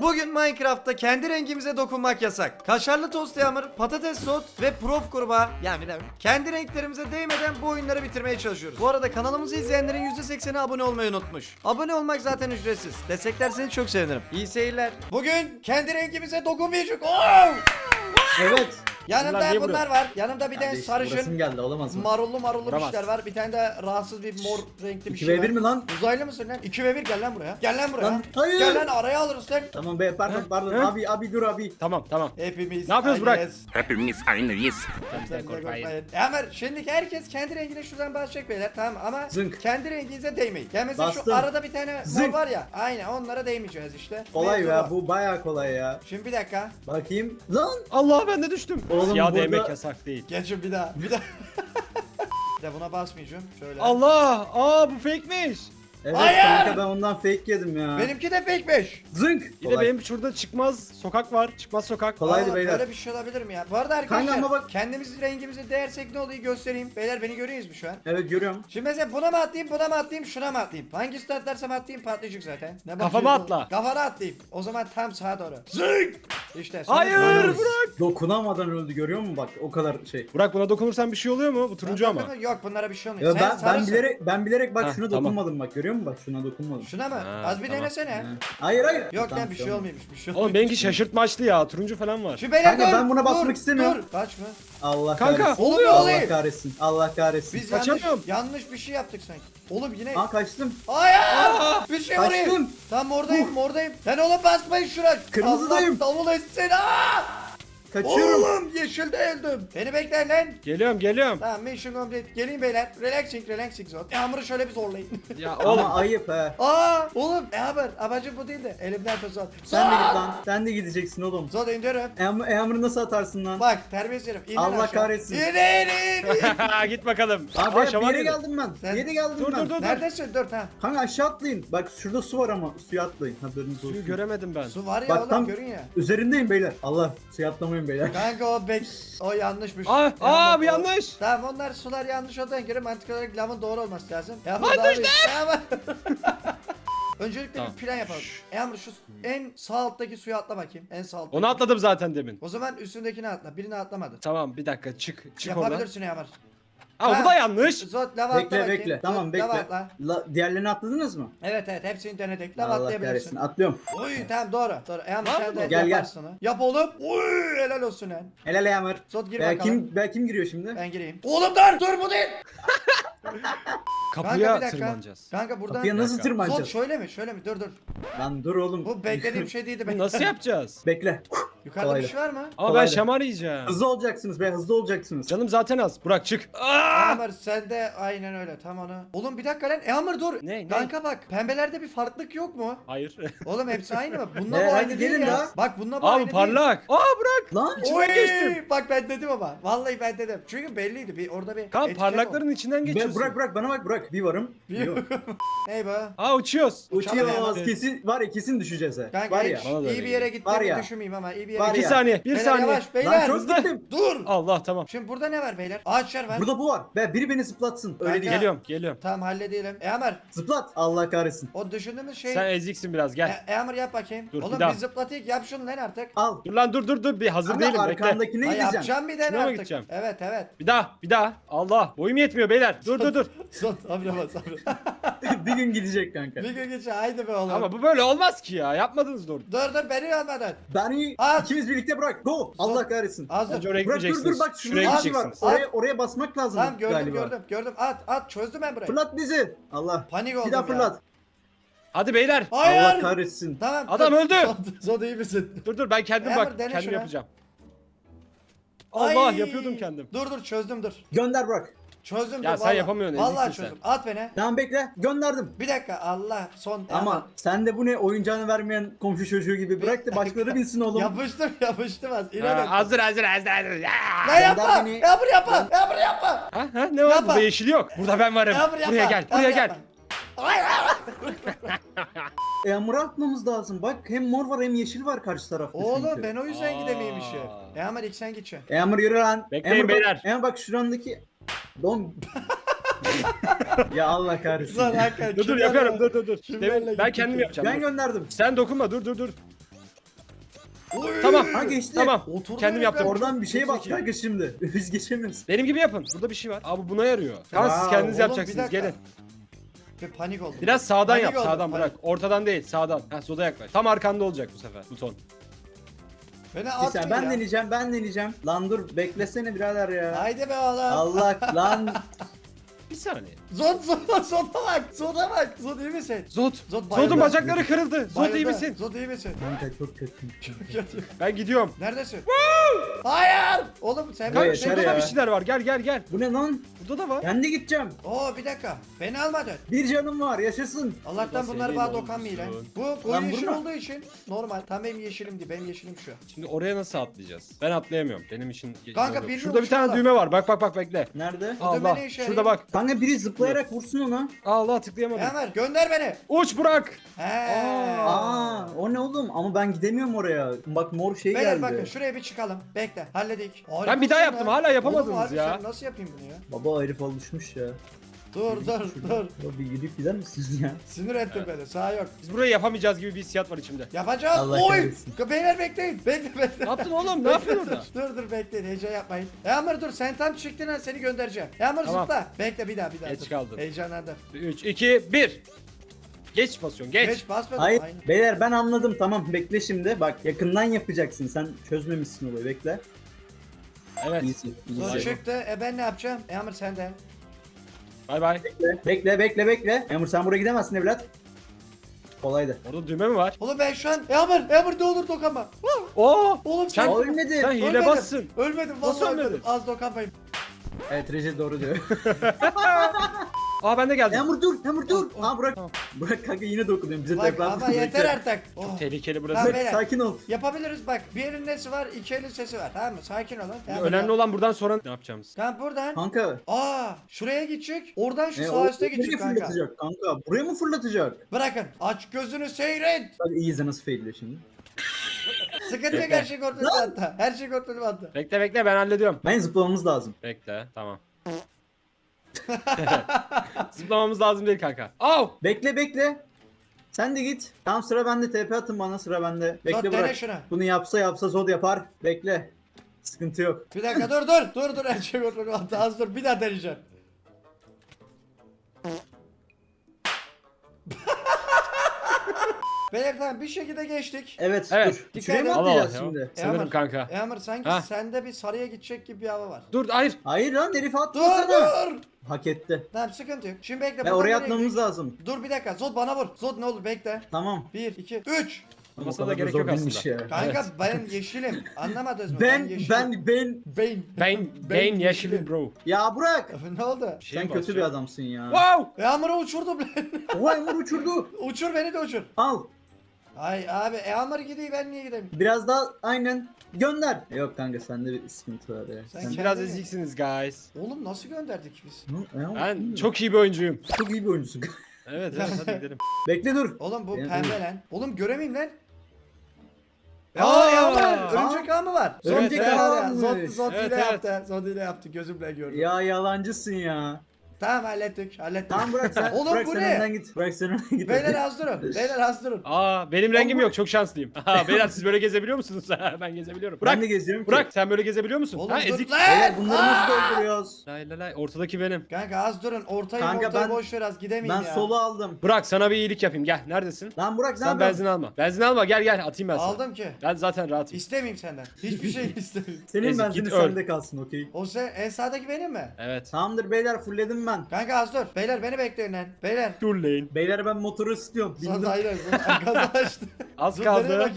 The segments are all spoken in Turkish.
Bugün Minecraft'ta kendi rengimize dokunmak yasak. Kaşarlı tost yağmur, patates sot ve prof kurbağa yani ne kendi renklerimize değmeden bu oyunları bitirmeye çalışıyoruz. Bu arada kanalımızı izleyenlerin %80'i abone olmayı unutmuş. Abone olmak zaten ücretsiz. Desteklerseniz çok sevinirim. İyi seyirler. Bugün kendi rengimize dokunmayacak. Oh! Evet. Yanımda Bunlar niye bunlar var. Yanımda bir tane Kardeşim, burasım sarışın geldi olamaz mı? marullu marullu bir Vuramaz. şeyler var. Bir tane de rahatsız bir mor renkli bir 2 şey ve var. 1 mi lan? Uzaylı mısın lan? 2 ve 1 gel lan buraya. Gel lan buraya. Lan, hayır. Gel lan araya alırız lan. Tamam be pardon pardon He? abi abi dur abi. Tamam tamam. Hepimiz Ne yapıyoruz Burak? aynıyız. Hepimiz aynıyız. Sen de korkmayın. şimdi herkes kendi rengine şuradan basacak beyler tamam ama Zınk. kendi renginize değmeyin. Yani mesela Bastım. şu arada bir tane mor Zınk. var ya aynen onlara değmeyeceğiz işte. Kolay Mevzu ya bu baya kolay ya. Şimdi bir dakika. Bakayım. Lan. Allah ben de düştüm. Oğlum Siyah burada- değmek yasak değil. Geçin bir daha bir daha. bir de buna basmayacağım. Şöyle. Allah! Aa bu fake'miş. Evet Hayır. kanka ben ondan fake yedim ya. Benimki de fake'miş. Zınk. Bir de benim şurada çıkmaz sokak var. Çıkmaz sokak. Kolaydı Aa, beyler. Böyle bir şey olabilir mi ya? Bu arada arkadaşlar Kanka ama bak- kendimiz rengimizi değersek ne oluyor göstereyim. Beyler beni görüyorsunuz mu şu an? Evet görüyorum. Şimdi mesela buna mı atlayayım, buna mı atlayayım, şuna mı atlayayım? Hangisini atlarsam atlayayım patlayacak zaten. Ne Kafama bakıyorsun? atla. Kafana atlayayım. O zaman tam sağa doğru. Zık! İşte. Hayır. Burak. Dokunamadan öldü görüyor musun bak o kadar şey. Burak buna dokunursan bir şey oluyor mu? Bu turuncu ama. Yok bunlara bir şey olmuyor. Ya Sen ben ben sarısın. bilerek ben bilerek bak Ha, şuna tamam. dokunmadım bak görüyor musun bak şuna dokunmadım. Şuna mı? Ha, Az bir tamam. denesene. Ha. Hayır hayır. Yok Tamam, lan bir şey tamam. olmuyormuş. Bir şey Oğlum olmuyormuş. benimki şaşırtmaçlı ya. Turuncu falan var. Şu beyler Kanka, dur. ben buna basmak dur, istemiyorum. Dur. Kaç mı? Allah Kanka, kahretsin. oluyor, Allah oluyor. kahretsin. Allah kahretsin. Biz yanlış, Kaçamıyorum. yanlış bir şey yaptık sanki. Oğlum yine. Aa kaçtım. Hayır! Bir şey Kaçtım. vurayım. Tam oradayım, oradayım. Lan oğlum basmayın şuna. Kırmızıdayım. Allah davul etsin. Aa! Kaçıyorum. Oğlum yeşilde öldüm. Beni bekleyin lan. Geliyorum geliyorum. Tamam mission complete. Gelin beyler. Relaxing relaxing zone. Yağmur'u şöyle bir zorlayın. Ya Ama oğlum. ayıp he. Aa oğlum ne haber? Amacım bu değil de elimden tut Zod. Sen de git lan. Sen de gideceksin oğlum. Zod indiriyorum. Eamur, Eamur'u nasıl atarsın lan? Bak terbiyesiz herif. İnin Allah aşağı. kahretsin. İnin in in. Git bakalım. Abi Aa, şaman yere yedi. geldim ben. Sen- Bir yere geldim Dur, ben. dur, dur. Neredesin? Dur tamam. Kanka aşağı atlayın. Bak şurada su var ama suya atlayın. Haberiniz olsun. Suyu göremedim ben. Su var ya Bak oğlum tam görün ya. üzerindeyim beyler. Allah suya atlamayın beyler. Kanka o bek o yanlışmış. Aa, Yağmur, aa bu o- yanlış. Tamam onlar sular yanlış olduğuna göre mantık olarak lavın doğru olması lazım. Büyük. Yağmur. Öncelikle Tamam. bir plan yapalım. Yağmur şu en sağ alttaki suya atla bakayım. En sağ alttaki. Onu atladım zaten demin. O zaman üstündekini atla. Birini atlamadı. Tamam bir dakika çık. Çık oradan. Yapabilirsin Yağmur. Aa bu Ha. da yanlış. Zot lava atla Bekle bakayım. bekle. Zot, Tamam bekle. Lava atla. La, diğerlerini atladınız mı? Evet evet hepsini denedik. Lava Allah atlayabilirsin. kahretsin. Atlıyorum. Uy tamam doğru. Doğru. Yağmur Var sen mı? Gel, gel. yaparsın onu. Yap oğlum. Uy helal olsun lan. Helal Eamur. Zot gir Be, bakalım. kim, be, kim giriyor şimdi? Ben gireyim. Oğlum dur dur bu değil. Kanka Kapıya bir dakika. tırmanacağız. Kanka buradan. Kapıya nasıl. Zot tırmanacağız? şöyle mi? Şöyle mi? Dur dur. Lan dur oğlum. Bu beklediğim şey değildi. Ben. nasıl yapacağız? Bekle. Yukarıda bir Kolaydı. şey var mı? Ama ben Kolaydı. şamar yiyeceğim. Hızlı olacaksınız be hızlı olacaksınız. Canım zaten az. Burak çık. Aa! Sen de aynen öyle tam onu. Oğlum bir dakika lan Eamur dur. Ne, ne? Kanka bak pembelerde bir farklılık yok mu? Hayır. Oğlum hepsi aynı mı? Bununla Ne, bu hadi aynı değil gelin ya. daha. Bak bununla bu aynı değil. parlak. Aa Burak. Lan Oy! geçtim. Bak ben dedim ama. Vallahi ben dedim. Çünkü belliydi. Bir orada bir Kan etiket parlakların içinden be, geçiyorsun. bırak bırak bana bak Bir varım. Bir- Yok. Ney bu? Aa uçuyoruz. Uçuyoruz kesin var ya kesin düşeceğiz he. Kanka var ya. Bana da iyi bir yere gittiğimi ya. düşünmeyeyim ama iyi bir yere Var İki ya. saniye. Bir Beyler saniye. yavaş beyler. Lan çok gittim. Dur. Allah tamam. Şimdi burada ne var beyler? Ağaçlar var. Burada bu var. Be biri beni zıplatsın. Öyle Kanka. değil. Geliyorum geliyorum. Tamam halledelim. Eamur Zıplat. Allah kahretsin. o düşündüğümüz şey. Sen eziksin biraz gel. E- Eamur yap bakayım. Dur, bir Oğlum daha. bir zıplatayım yap şunu lan artık. Al. Dur lan dur dur dur bir hazır Ama değilim bekle. arkandakine Ha, gideceğim. yapacağım bir tane artık. Evet evet. Bir daha bir daha. Allah boyum yetmiyor beyler. Dur dur dur. Son sabra bas sabra. bir gün gidecek kanka. bir gün geçe haydi be oğlum. Ama bu böyle olmaz ki ya. Yapmadınız doğru. Dur dur beni almadan. Beni At. ikimiz birlikte bırak. Go. Allah kahretsin. Az dur. Bence oraya Bırak dur gideceksiniz. dur bak Şuraya şuraya var. gideceksiniz. Oraya oraya basmak lazım Tamam gördüm galiba. gördüm gördüm. At at çözdüm ben burayı. Fırlat bizi. Allah. Panik oldum Bir daha ya. fırlat. Hadi beyler. Hayır. Allah kahretsin. Tamam. Adam dur. öldü. Zod, Zod iyi misin? Dur dur ben kendim Emre, bak. dene Kendim şunu. yapacağım. Allah Ay. yapıyordum kendim. Dur dur çözdüm dur. Gönder bırak. Çözdüm Ya dur. sen vallahi. yapamıyorsun, Vallahi eziksin sen. çözdüm. At beni. Tamam bekle. Gönderdim. Bir dakika Allah son. Ama sen de bu ne oyuncağını vermeyen komşu çocuğu gibi bırak da başkaları bilsin oğlum. Yapıştım yapıştım az. Ha, İnanın. hazır hazır hazır hazır. Ya. Lan yapma. Gönder beni. Yapma yapma. Yapma yapma. Ha, ha, ne var Yapma. burada yeşil yok. Burada ben varım. Yapma yapma. Buraya gel. Buraya gel. E hamura atmamız lazım. Bak hem mor var hem yeşil var karşı tarafta Oğlum çünkü. ben o yüzden Aa. gidemeymişim. E ama ilk sen gideceksin. E hamur yürü lan. Bekleyin Emre bak- beyler. Emre bak şurandaki Don. ya Allah kahretsin. Lan hakikaten. Dur dur kimlerle var? dur dur dur. Demin- ben gittik kendim ya? yapacağım. Ben dur. gönderdim. Sen dokunma dur dur dur. Tamam. Ha geçti. Tamam. Oturdu Kendim herifler. yaptım. Oradan bir şey bak Çok kanka şimdi. Biz geçemiyoruz. Benim gibi yapın. Burada bir şey var. Abi buna yarıyor. Tamam siz kendiniz oğlum, yapacaksınız. bir dakika. Gelin. Bir panik oldum. Biraz sağdan Panik yap. oldum, Sağdan panik. bırak. Ortadan değil. Sağdan. Ha soda yaklaş. Tam arkanda olacak bu sefer. Buton. Beni Bir saniye ben ya. deneyeceğim ben deneyeceğim. Lan dur beklesene birader ya. Haydi be oğlum. Allah lan. Bir saniye. Zod Zod Zod'a bak. Zod'a bak. Zod iyi misin? Zod. Zod bayıldı. Zod'un bacakları kırıldı. Zod iyi Bayıldı. misin? Zod iyi misin? Kanka çok kötü. Kötü. Ben gidiyorum. Neredesin? Hayır. Oğlum sen yeter Burada şey... da ya. bir şeyler var. Gel gel gel. Bu ne lan? Burada da var. Ben de gideceğim. Oo bir dakika. Beni almadın. Bir canım var yaşasın. Allah'tan bunlar bana dokanmıyor lan. Bu Lan koyu yeşil vurma. olduğu için normal. Tam benim yeşilim değil. Benim yeşilim şu. Şimdi oraya nasıl atlayacağız? Ben atlayamıyorum. Benim için Kanka, Şurada bilmiyorum bir tane düğme var. Bak bak bak bekle. Nerede? Bu düğme Allah. ne işe Şurada yarıyor? bak. Kanka biri zıplayarak vursun ona. Allah tıklayamadım. Ömer gönder beni. Uç Burak. He. Aa, o ne oğlum? Ama ben gidemiyorum oraya. Bak mor şey Beyler geldi. bakın şuraya bir çıkalım. Bekle halledik. Harikasın Ben bir daha yaptım, ya. hala yapamadınız Oğlum, harbi ya. sen nasıl yapayım bunu ya? Baba herif alışmış ya. Dur dur dur. Ya bir gidip gider misiniz ya? Sinir ettin beni. Sağ yok. Biz burayı yapamayacağız gibi bir hissiyat var içimde. Yapacağız. Allah Oy. kahretsin. Beyler bekleyin. Bekle bekle. Ne yaptın oğlum? Ne yapıyorsun orada? dur dur bekleyin. Heyecan yapmayın. Yağmur dur sen tam çıktın ha seni göndereceğim. Yağmur Tamam. zıpla. Bekle bir daha bir daha. Geç dur. kaldın. Heyecanlandım. 3, 2, 1. Geç basıyorsun geç. Geç basmadım. Hayır. Aynen. Beyler ben anladım tamam bekle şimdi. Bak yakından yapacaksın. Sen çözmemişsin olayı bekle. Evet. İyisin. İyisin. çıktı. E ben ne yapacağım? Yağmur sen de. Bay bay. Bekle bekle bekle bekle. Emur sen buraya gidemezsin evlat. Kolaydı. Orada düğme mi var? Oğlum ben şu an Yağmur Yağmur ne olur dokunma. Oo! Oğlum Sen- sen, ölmedi. Sen hile Ölmedim. bassın. Ölmedim Nasıl vallahi ölmedin? ölmedim. Az dokunmayın. Evet Recep doğru diyor. Aa ben de geldim. Emur dur Emur dur. Oh, oh, Aa bırak. tamam. Bırak kanka yine dokunuyorum. Bize Bak tekrar ama yeter artık. Oh. Tehlikeli Tamam, burası. beyler. Sakin ol. Yapabiliriz bak. Bir elin nesi var, iki elin sesi var. Tamam mı? Sakin olun. Tamam, Önemli olan buradan sonra ne yapacağımız. Tamam buradan. Kanka. Aa, şuraya gidecek. Oradan şu E, sağ üste gidecek kanka. fırlatacak kanka? Buraya mı fırlatacak? Bırakın. Aç gözünü seyret. Bak iyi izle nasıl failiyor şimdi. Sıkıntı yok her şey kontrolü hatta. Her şey kontrolü hatta. Bekle bekle ben hallediyorum. Ben zıplamamız lazım. Bekle tamam. Zıplamamız lazım değil kanka. Au! Bekle bekle. Sen de git. Tamam sıra bende. TP atın bana sıra bende. Bekle Zod, dene bırak. şunu. Bunu yapsa yapsa Zod yapar. Bekle. Sıkıntı yok. Bir dakika dur dur. Dur dur her şey kontrolü hatta. Az dur. Bir daha deneyeceğim. Beyler tamam bir şekilde geçtik. Evet, Evet. dur. Dikkat Şuraya mı edin. Allah atlayacağız Allah. şimdi? Sanırım Yağmur. kanka. Yağmur sanki Ha. sende bir sarıya gidecek gibi bir hava var. Dur hayır. Hayır lan herif Dur atmasana. dur. Hak etti. Tamam sıkıntı yok. Şimdi bekle. Buradan oraya nereye atmamız gidiyoruz? lazım. Dur bir dakika. Zod bana vur. Zod ne olur bekle. Tamam. 1, 2, 3. Olmasına O da kadar gerek yok aslında. ya. Kanka ben yeşilim. Anlamadınız mı? Ben yeşilim. ben ben Ben. Ben, ben yeşilim bro. ya bırak. ne oldu? Bir şeye Sen mi kötü bir adamsın ya. Wow! Yağmur'u uçurdum lan. Oha Emur uçurdu. uçur beni de uçur. Al. Ay abi Yağmur gidiyor ben niye gideyim? Biraz daha aynen. Gönder. Yok kanka sende bir sıkıntı var ya. Sen Sen, kendin- Biraz eziksiniz guys. Oğlum nasıl gönderdik biz? Ne- ne- Ben çok iyi bir oyuncuyum. çok iyi bir oyuncusun. Evet evet hadi gidelim. Bekle dur. Oğlum bu Benim- pembe lan. Oğlum göremeyim lan. Aa! Aa Yağmur örümcek ağı mı var? Evet, Örümcek evet. ağı var ya. Zod, Zod Evet, hile evet. yaptı. Zod hile yaptı. Gözümle gördüm. Ya yalancısın ya. Tamam hallettik. Hallettik. Tamam bırak sen. Oğlum bırak bu sen ne? önden git. Bırak sen önden git. Beyler az durun. Beyler az durun. Aa benim rengim yok çok şanslıyım. Aha beyler siz böyle gezebiliyor musunuz? ben gezebiliyorum. Bırak ben de geziyorum ki. bırak sen böyle gezebiliyor musun? Oğlum ha dur ezik. lan. Beyler bunları Aa! nasıl dolduruyoruz? Lay lay lay ortadaki benim. Kanka az durun. Ortayı Kanka ortayı ben- boş ver az gidemeyim Ben ya. solu aldım. Burak sana bir iyilik yapayım gel neredesin? Lan Burak ne Sen yapıyorsun? benzin alma. Benzin alma gel gel atayım ben sana. Aldım ki. Ben zaten rahatım. İstemeyeyim senden. Hiçbir şey istemeyeyim. Senin Ezik, benzini git öl. sende kalsın okey. O sen en sağdaki benim mi? Evet. Tamamdır beyler fullledim ben. Kanka az dur. Beyler beni bekleyin lan. Beyler. Dur lane. Beyler ben motoru istiyorum. Sonra Bindim. hayır. Açtı. Az kaldı.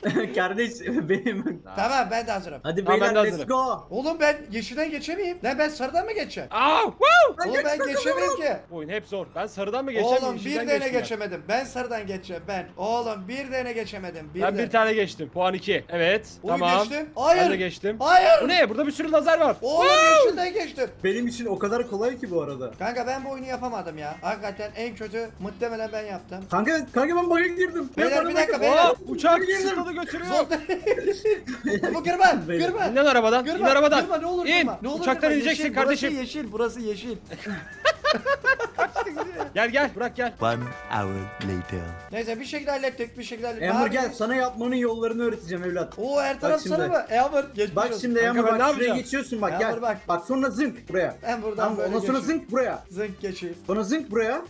Kardeş benim. Tamam ben de hazırım. Hadi Tamam, beyler ben de let's hazırım. go. Oğlum ben yeşilden geçemeyeyim. Lan ben sarıdan mı geçeceğim? Aa! Woo! Oğlum ben geçemiyorum ki. Oyun hep zor. Ben sarıdan mı geçeceğim? Oğlum yeşilden bir tane geçtim ben. geçemedim. Ben sarıdan geçeceğim ben. Oğlum bir tane geçemedim. Bir Ben de. bir tane geçtim. Puan 2. Evet. Uy, tamam. geçtim. Hayır. Ben de geçtim. Hayır. Bu ne? Burada bir sürü lazer var. Oğlum yeşilden geçtim. Benim için o kadar kolay ki bu arada. Kanka ben bu oyunu yapamadım ya. Hakikaten en kötü muhtemelen ben yaptım. Kanka kanka ben bug'a girdim. Beyler, Ben bana bir dakika, bakın. beyler. Aa, uçak Girdim. Sırtladı götürüyor. Zor Bu. Beyler. Kırma. İn lan arabadan. Kırma. İn arabadan. Kırma ne olur İn. kırma. Ne olur Uçaktan kırma. ineceksin Yeşil, kardeşim. Burası yeşil. Burası yeşil. Gel gel Burak gel. One hour later. Neyse bir şekilde hallettik bir şekilde hallettik. Abi- gel sana yapmanın yollarını öğreteceğim evlat. Oo her taraf şimdi. sana mı? Yağmur geçmiş Bak olsun. şimdi Kanka Yağmur ben ne bak şuraya yapacağım? geçiyorsun bak Yağmur gel. bak. Bak. sonra zınk buraya. Ben buradan Tamam böyle ondan sonra geçeyim. zınk buraya. Zınk geçeyim. Sonra zınk buraya.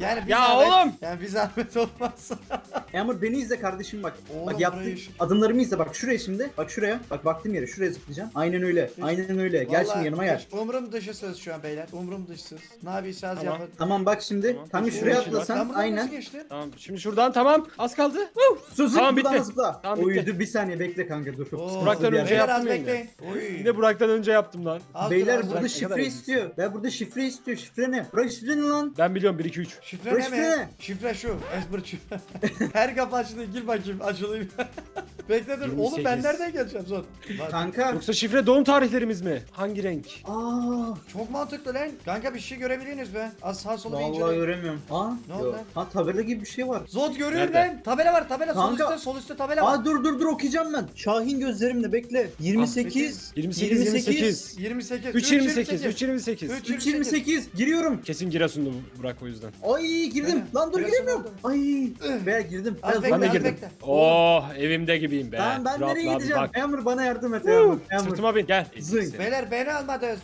Yani bir Ya zahmet, oğlum! Yani bir zahmet olmaz. Yağmur beni izle kardeşim bak. Oğlum, bak burayı iş- Adımlarımı izle bak şuraya şimdi. Bak şuraya. Bak baktım yere şuraya zıplayacağım. Aynen öyle. Aynen öyle. Gel Vallahi şimdi yanıma gel. hiç Umurum dışısınız şu an beyler. Umurum dışısınız. Ne yapıyorsanız Tamam. yapın. Tamam bak şimdi. Tamam. Geçti, şuraya bak. Atlasan buradan aynen. nasıl geçtin? Tamam şimdi şuradan tamam. Az kaldı. Woo! Sus Tamam, buradan bitti. zıpla. Tamam, bitti. Dur bir saniye bekle kanka dur. Çok Oo, sıkıntılı Burak'tan yer. önce yaptım yine. bekleyin. Oy. Yine Burak'tan önce yaptım lan. Beyler burada şifre istiyor. Ben burada şifre istiyor. Şifre ne? Burak şifre ne lan? Ben biliyorum 1 2 3. Şifre ne şifre. mi? Şifre şu. Ezber şifre. Her kapı açıldı. Gir bakayım. Açılayım. Bekle dur. Oğlum ben 28. nereden geleceğim zor? Kanka. Yoksa şifre doğum tarihlerimiz mi? Hangi renk? Aa, Çok mantıklı lan. Kanka bir şey görebiliyorsunuz be. Az sağ sola bir vallahi inceleyin. göremiyorum. Aa, Ne oldu yok. lan? Ha tabela gibi bir şey var. Zod görüyor Nerede? lan. Tabela var tabela. Sol Kanka. üstte sol üstte tabela var. Aa dur dur dur okuyacağım ben. Şahin gözlerimle bekle. 28 28 28. 28. 3 28 3 28. 3 3 28 giriyorum. Kesin Giresunlu Burak o yüzden. Ay girdim. Lan dur biraz giremiyorum. Ay. Veya girdim. Az Biraz bekle Ben de az girdim. bekle. Oh evimde gibiyim be. Tamam ben nereye Rahatla abi, gideceğim? bak. Bana yardım et Yağmur. Yağmur. Sırtıma bin gel. Zınk. Beyler beni almadınız.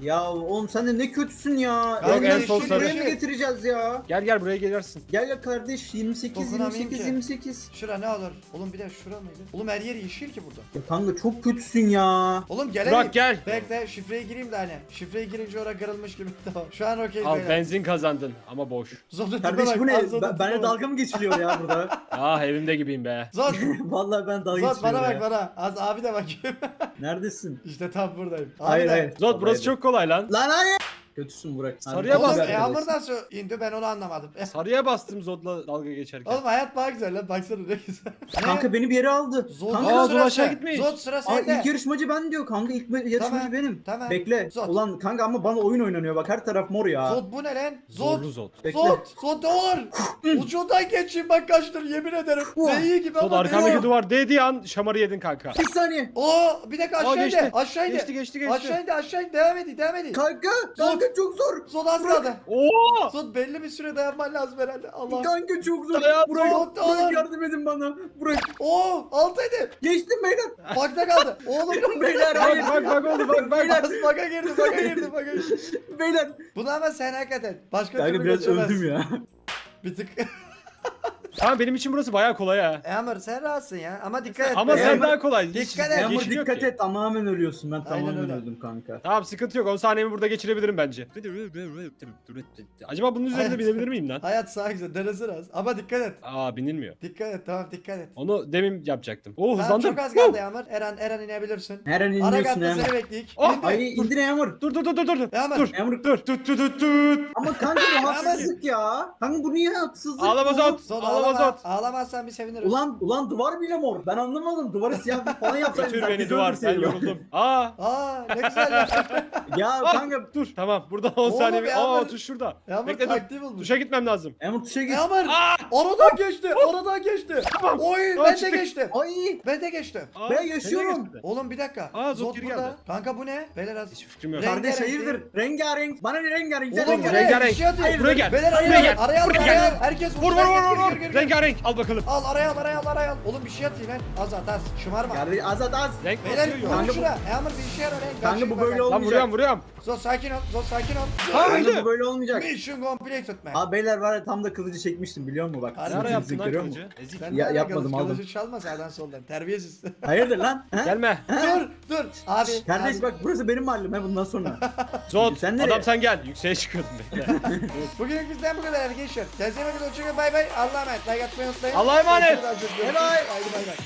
Ya oğlum sen de ne kötüsün ya. Yok, en son sarı. buraya mı getireceğiz ya? Gel gel buraya gelirsin. Gel ya kardeş 28 Dokunamayayım 28 ki. 28. Şura ne olur? Oğlum bir de şura mıydı? Oğlum her yer yeşil ki burada. Ya kanka çok kötüsün ya. Oğlum gelemeyim. Burak gel. Bekle şifreye gireyim de hani. Şifreye girince oraya kırılmış gibi. Tamam. Şu an okey Al beyler. benzin kazandın ama boş. Zod'un tipe Kardeş bak, bu ne? Ben, bak. dalga mı geçiliyor ya burada? Ah evimde gibiyim be. Zod. Vallahi ben dalga Zod geçiliyor bana ya. bak bana. Az abi de bakayım. Neredesin? işte tam buradayım. Abi Hayır de- hayır. Zod burası Hayır. çok kolay lan. Lan hayır. Kötüsün Burak. Sarıya Oğlum bas e, arkadaş. hamur nasıl indi ben onu anlamadım. Sarıya bastım Zod'la dalga geçerken. Oğlum hayat daha güzel lan baksana ne güzel. Kanka beni bir yere aldı. Zod, Kanka, Aa, Zod aşağı gitmiş. Zod sıra Aa, sende. ilk yarışmacı ben diyor kanka. İlk yarışmacı Tamam, benim. tamam. Bekle. Zod. Ulan kanka ama bana oyun oynanıyor bak her taraf mor ya. Zod bu ne lan? Zod. Zorlu Zod. Bekle. Zod. Zod ne olur? Ucundan geçeyim bak kaçtır yemin ederim. Ne iyi gibi Zod ama arkandaki ne? duvar değdiği an şamarı yedin kanka. Bir saniye. Oo bir dakika Aa, aşağı indi. geçti. Aşağı indi. Geçti geçti geçti. Aşağı indi aşağı indi. Devam edin devam edin. Kanka. Kanka çok zor. Zod az kaldı. Oo! Zod belli bir süre dayanman lazım herhalde. Allah. Kanka çok zor. Ya, Burak, Zod da Burak olur. yardım edin bana. Burak Oo altıydı. geçtim beyler. Bakta kaldı. Oğlum. Beyler Bak hayır. bak bak oldu bak bak. Az baka girdi baka girdi baka girdi. Beyler. Bunu ama sen hakikaten. Başka Kanka türlü biraz öldüm ya. Bir tık. Tamam benim için burası bayağı kolay ha. E Amr sen rahatsın ya. Ama dikkat et. Ama be. sen daha kolay. Hiç Dikkat et. Yağmur yeşil yok dikkat ki. et tamamen ölüyorsun ben tamamen öyle. öldüm kanka. Tamam sıkıntı yok. 10 saniyemi burada geçirebilirim bence. Acaba bunun üzerinde Evet. binebilir miyim lan? Hayat sağ güzel. Denesene az. Ama dikkat et. Aa binilmiyor. Dikkat et tamam dikkat et. Onu demin yapacaktım. Oo Tamam, hızlandım. çok az kaldı Yağmur. Eren Eren inebilirsin. Her an Ara inliyorsun katta Yağmur. seni bekleyik. Oh, İndi. Ay indir Yağmur. Dur dur dur dur dur. Yağmur. Dur. Yağmur Dur. Tut tut tut tut. ama kanka bu haksızlık ya. Kanka bu niye haksızlık? Ağlama. Zod Ağlama ağlama. Zod. Ağlamazsan bir seviniriz. Ulan ulan duvar bile mor. Ben anlamadım. Duvarı siyah falan yapsaydın. Götür beni duvar. Ben yoruldum. Aa. Aa ne güzel ya. Ya Ah, kanka dur. Tamam. Burada 10 Oğlum saniye. ya, Aa tuş şurada. Yağmur Bekle dur. bulmuş. Tuşa gitmem lazım. Yağmur tuşa git. Yağmur. Aradan geçti. Aradan geçti. Tamam. Oy ben de geçtim. Ay Ben de geçtim. Ben yaşıyorum. Oğlum bir dakika. Aa, Zod geri burada. geldi. Kanka bu ne? Beyler az. Hiç fikrim yok. Kardeş hayırdır? Rengarenk. Bana ne rengarenk? Oğlum rengarenk. Bir şey buraya gel. Beyler Buraya araya gel. Araya Araya. Herkes Vur vur vur vur. Rengarenk. Al bakalım. Al araya al araya al araya al. Oğlum bir şey atayım lan. Az at az. Şımarma. Kardeş az az az. Renk Beyler vurun ya. Kanka bu- şuna. Yağmur bir işe yarar. lan. Kanka bu böyle. Lan olmayacak. vuruyorum vuruyorum. Zod sakin ol. Zod sakin ol. Ha Kanka öldü. bu böyle olmayacak. Mission complete tutma. Abi beyler var ya tam da kılıcı çekmiştim biliyor musun bak. Ara Ne ara Sizin yaptın kılıcı lan görüyor musun? kılıcı? Ezik. Sen Ya, yapmadım, aldım. Kılıcı çalma sağdan soldan. Terbiyesiz. Hayırdır lan? Gelme. dur dur. Abi. Kardeş abi. bak burası benim mahallem he bundan sonra. Zod. Sen nereye? Adam sen gel. Yükseğe çıkıyordum bekle. Bugünlük bizden bu kadar arkadaşlar. Kendinize bakın. Hoşçakalın. Bay bay. Allah'a emanet. Like atmayı unutmayın. Allah'a emanet. Bye. Haydi bay bay.